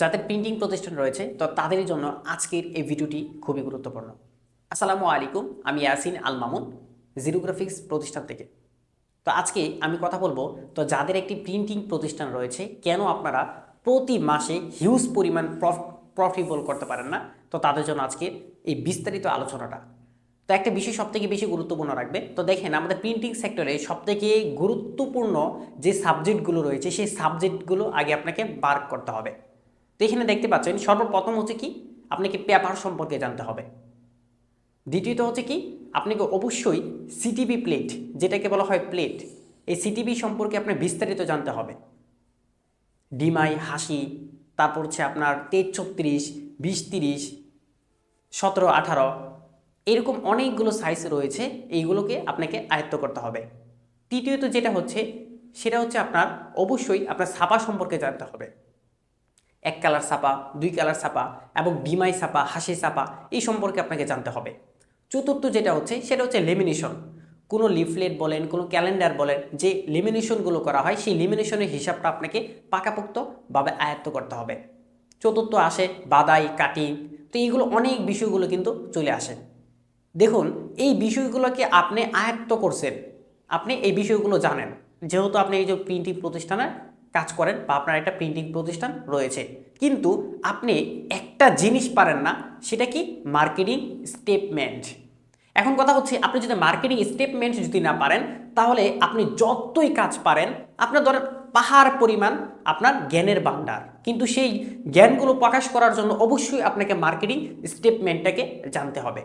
যাদের প্রিন্টিং প্রতিষ্ঠান রয়েছে, তো তাদের জন্য আজকের এই ভিডিওটি খুবই গুরুত্বপূর্ণ। আসসালামু আলাইকুম, আমি ইয়াসিন আল মামুন জিরোগ্রাফিক্স প্রতিষ্ঠান থেকে। তো আজকে আমি কথা বলব, তো যাদের একটি প্রিন্টিং প্রতিষ্ঠান রয়েছে, কেন আপনারা প্রতি মাসে হিউজ পরিমাণ প্রফিটেবল করতে পারেন না? তো তাদের জন্য আজকে এই বিস্তারিত আলোচনাটা। তো একটা বিষয় সবথেকে বেশি গুরুত্বপূর্ণ রাখবে, তো দেখেন আমাদের প্রিন্টিং সেক্টরে সবথেকে গুরুত্বপূর্ণ যে সাবজেক্টগুলো রয়েছে, সেই সাবজেক্টগুলো আগে আপনাকে বার করতে হবে। তো এখানে দেখতে পাচ্ছেন, সর্বপ্রথম হচ্ছে কি? আপনাকে পেপার সম্পর্কে জানতে হবে। দ্বিতীয়ত হচ্ছে কি? আপনাকে অবশ্যই সিটিভি প্লেট যেটাকে বলা হয় প্লেট এই সিটিভি সম্পর্কে আপনার বিস্তারিত জানতে হবে। ডিমাই, হাসি, তারপর হচ্ছে আপনার তেজ ছত্রিশ, বিশ, তিরিশ, সতেরো, আঠারো, এরকম অনেকগুলো সাইজ রয়েছে, এইগুলোকে আপনাকে আয়ত্ত করতে হবে। তৃতীয়ত যেটা হচ্ছে, সেটা হচ্ছে আপনার অবশ্যই আপনার ছাপা সম্পর্কে জানতে হবে। এক কালার ছাপা, দুই কালার ছাপা এবং ডিমাই ছাপা, হাসি ছাপা এই সম্পর্কে আপনাকে জানতে হবে। চতুর্থ যেটা হচ্ছে, সেটা হচ্ছে লেমিনেশন কোনো লিফলেট বলেন, কোনো ক্যালেন্ডার বলেন, যে লেমিনেশনগুলো করা হয়, সেই লেমিনেশনের হিসাবটা আপনাকে পাকাপোক্তভাবে আয়ত্ত করতে হবে। চতুর্থ আসে বাদাই, কাটিং, তো এইগুলো অনেক বিষয়গুলো কিন্তু চলে আসে। দেখুন, এই বিষয়গুলোকে আপনি আয়ত্ত করছেন, আপনি এই বিষয়গুলো জানেন। যেহেতু আপনি এই যে প্রিন্টিং প্রতিষ্ঠানে কাজ করেন বা আপনার একটা প্রিন্টিং প্রতিষ্ঠান রয়েছে। কিন্তু আপনি একটা জিনিস পারেন না, সেটা কি? Marketing statement. এখন কথা হচ্ছে, আপনি যদি মার্কেটিং স্টেটমেন্ট যদি না পারেন, তাহলে আপনি যতই কাজ পারেন, আপনার ধরেন পাহাড় পরিমাণ আপনার জ্ঞানের ভাণ্ডার। কিন্তু সেই জ্ঞানগুলো প্রকাশ করার জন্য অবশ্যই আপনাকে মার্কেটিং স্টেটমেন্টটাকে জানতে হবে।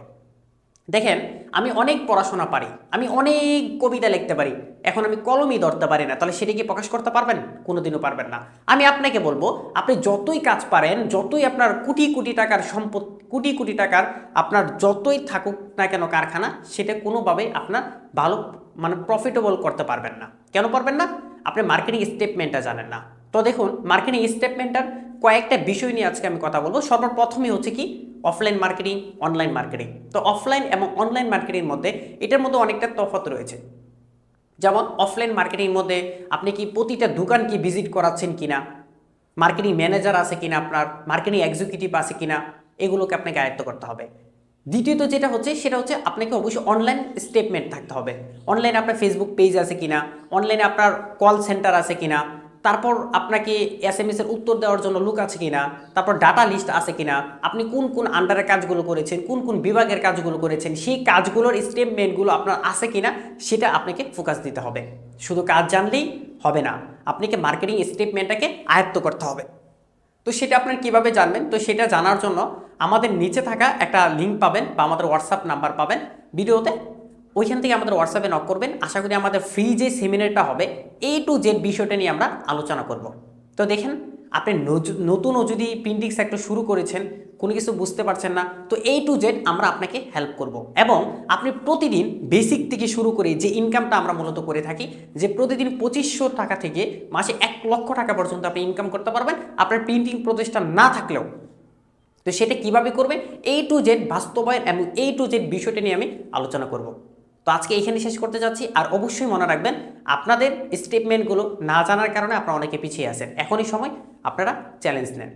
দেখেন, আমি অনেক পড়াশোনা পারি, আমি অনেক কবিতা লিখতে পারি, এখন আমি কলমই ধরতে পারি না, তাহলে সেটা কি প্রকাশ করতে পারবেন? কোনোদিনও পারবেন না। আমি আপনাকে বলব, আপনি যতই কাজ পারেন, যতই আপনার কোটি কোটি টাকার সম্পদ, কোটি কোটি টাকার আপনার যতই থাকুক না কেন কারখানা, সেটা কোনোভাবে আপনার ভালো মানে প্রফিটেবল করতে পারবেন না। কেন পারবেন না? আপনি মার্কেটিং স্টেটমেন্টটা জানেন না। তো দেখুন মার্কেটিং স্টেটমেন্টটার কয়েকটা বিষয় নিয়ে আজকে আমি কথা বলব। সর্বপ্রথমই হচ্ছে কি অফলাইন মার্কেটিং অনলাইন মার্কেটিং তো অফলাইন এবং অনলাইন মার্কেটিংয়ের মধ্যে এটার মধ্যে অনেকটা তফাৎ রয়েছে। যেমন অফলাইন মার্কেটিংয়ের মধ্যে আপনি কি প্রতিটা দোকান কি ভিজিট করাচ্ছেন কিনা? মার্কেটিং ম্যানেজার আছে কিনা আপনার? মার্কেটিং এক্সিকিউটিভ আছে কিনা? এগুলোকে আপনাকে আয়ত্ত করতে হবে। দ্বিতীয়ত যেটা হচ্ছে, সেটা হচ্ছে আপনাকে অবশ্যই অনলাইন স্টেটমেন্ট থাকতে হবে। অনলাইনে আপনার ফেসবুক পেজ আছে কিনা? অনলাইনে আপনার কল সেন্টার আছে কিনা? তারপর আপনাকে এস এম এর উত্তর দেওয়ার জন্য লুক আছে কিনা, তারপর ডাটা লিস্ট আছে কিনা, আপনি কোন কোন আন্ডারের কাজগুলো করেছেন, কোন কোন বিভাগের কাজগুলো করেছেন, সেই কাজগুলোর স্টেটমেন্টগুলো আপনার আছে কিনা, সেটা আপনাকে ফোকাস দিতে হবে। শুধু কাজ জানলেই হবে না, আপনাকে মার্কেটিং স্টেটমেন্টটাকে আয়ত্ত করতে হবে। তো সেটা আপনার কীভাবে জানবেন? তো সেটা জানার জন্য আমাদের নিচে থাকা একটা লিঙ্ক পাবেন বা আমাদের হোয়াটসঅ্যাপ নাম্বার পাবেন ভিডিওতে ওইখান থেকে আমাদের হোয়াটসঅ্যাপে নক করবেন। আশা করি আমাদের ফ্রি যে সেমিনারটা হবে এ টু জেড বিষয়টা নিয়ে আমরা আলোচনা করব। তো দেখেন, আপনি নতুনও যদি প্রিন্টিং সেক্টর শুরু করেছেন, কোনো কিছু বুঝতে পারছেন না, তো এ টু জেড আমরা আপনাকে হেল্প করব। এবং আপনি প্রতিদিন বেসিক থেকে শুরু করে যে ইনকামটা আমরা মূলত করে থাকি, যে প্রতিদিন পঁচিশশো টাকা থেকে মাসে এক লক্ষ টাকা পর্যন্ত আপনি ইনকাম করতে পারবেন। আপনার প্রিন্টিং প্রতিষ্ঠান না থাকলেও। তো সেটা কীভাবে করবেন? এ টু জেড বাস্তবায়ন এবং এ টু জেড বিষয়টা নিয়ে আমি আলোচনা করব। তো আজকে এখানে শেষ করতে যাচ্ছি। আর অবশ্যই মনে রাখবেন, আপনাদের স্টেটমেন্টগুলো না জানার কারণে আপনারা অনেকে পিছিয়ে আছেন। এখনই সময়, আপনারা চ্যালেঞ্জ নেন।